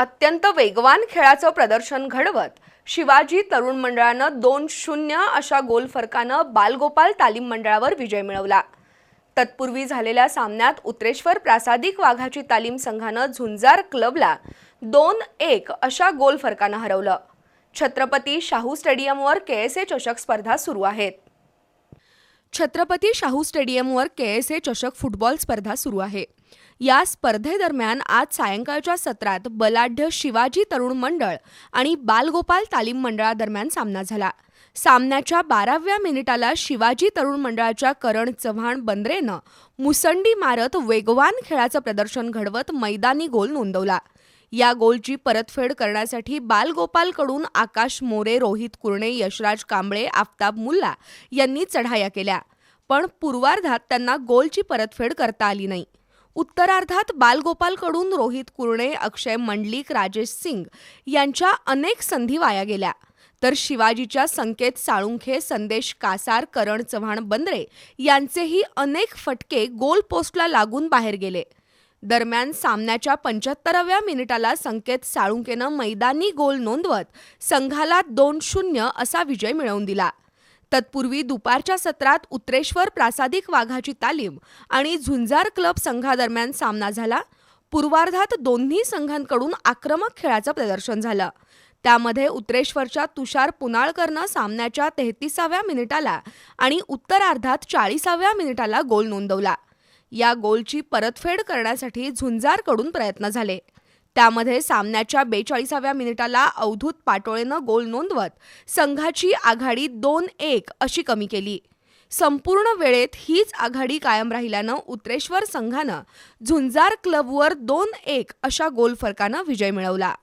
अत्यंत वेगवान खेळाचं प्रदर्शन घडवत शिवाजी तरुण मंडळानं दोन शून्य अशा गोल फरकानं बालगोपाल तालीम मंडळावर विजय मिळवला. तत्पूर्वी झालेल्या सामन्यात उत्रेश्वर प्रासादिक वाघाची तालीम संघानं झुंजार क्लबला दोन एक अशा गोल फरकानं हरवलं. छत्रपती शाहू स्टेडियमवर के एस ए चषक स्पर्धा सुरू आहेत. छत्रपती शाहू स्टेडियमवर के एस ए चषक फुटबॉल स्पर्धा सुरू आहे. या स्पर्धेदरम्यान आज सायंकाळच्या सत्रात बलाढ्य शिवाजी तरुण मंडळ आणि बालगोपाल तालीम मंडळादरम्यान सामना झाला. सामन्याच्या बाराव्या मिनिटाला शिवाजी तरुण मंडळाच्या करण चव्हाण बंद्रेनं मुसंडी मारत वेगवान खेळाचं प्रदर्शन घडवत मैदानी गोल नोंदवला. या गोलची परतफेड करण्यासाठी बालगोपालकडून आकाश मोरे रोहित कुरणे यशराज कांबळे आफताब मुल्ला यांनी चढाया केल्या. पण पूर्वार्धात त्यांना गोलची परतफेड करता आली नाही. उत्तरार्धात बालगोपालकडून रोहित कुरणे अक्षय मंडलिक राजेश सिंग यांच्या अनेक संधी वाया गेल्या. तर शिवाजीच्या संकेत साळुंखे संदेश कासार करण चव्हाण बंद्रे यांचेही अनेक फटके गोल पोस्टला लागून बाहेर गेले. दरम्यान सामन्याच्या पंच्याहत्तराव्या मिनिटाला संकेत साळुंकेनं मैदानी गोल नोंदवत संघाला दोन शून्य असा विजय मिळवून दिला. तत्पूर्वी दुपारच्या सत्रात उत्रेश्वर प्रासादिक वाघाची तालीम आणि झुंजार क्लब संघादरम्यान सामना झाला. पूर्वार्धात दोन्ही संघांकडून आक्रमक खेळाचं प्रदर्शन झालं. त्यामध्ये उत्रेश्वरच्या तुषार पुनाळकरनं सामन्याच्या तेहतीसाव्या मिनिटाला आणि उत्तरार्धात चाळीसाव्या मिनिटाला गोल नोंदवला. या गोलची परतफेड करण्यासाठी झुंजारकडून प्रयत्न झाले. त्यामध्ये सामन्याच्या बेचाळीसाव्या मिनिटाला अवधूत पाटोळेनं गोल नोंदवत संघाची आघाडी दोन एक अशी कमी केली. संपूर्ण वेळेत हीच आघाडी कायम राहिल्यानं उत्रेश्वर संघानं झुंजार क्लबवर दोन एक अशा गोल फरकानं विजय मिळवला.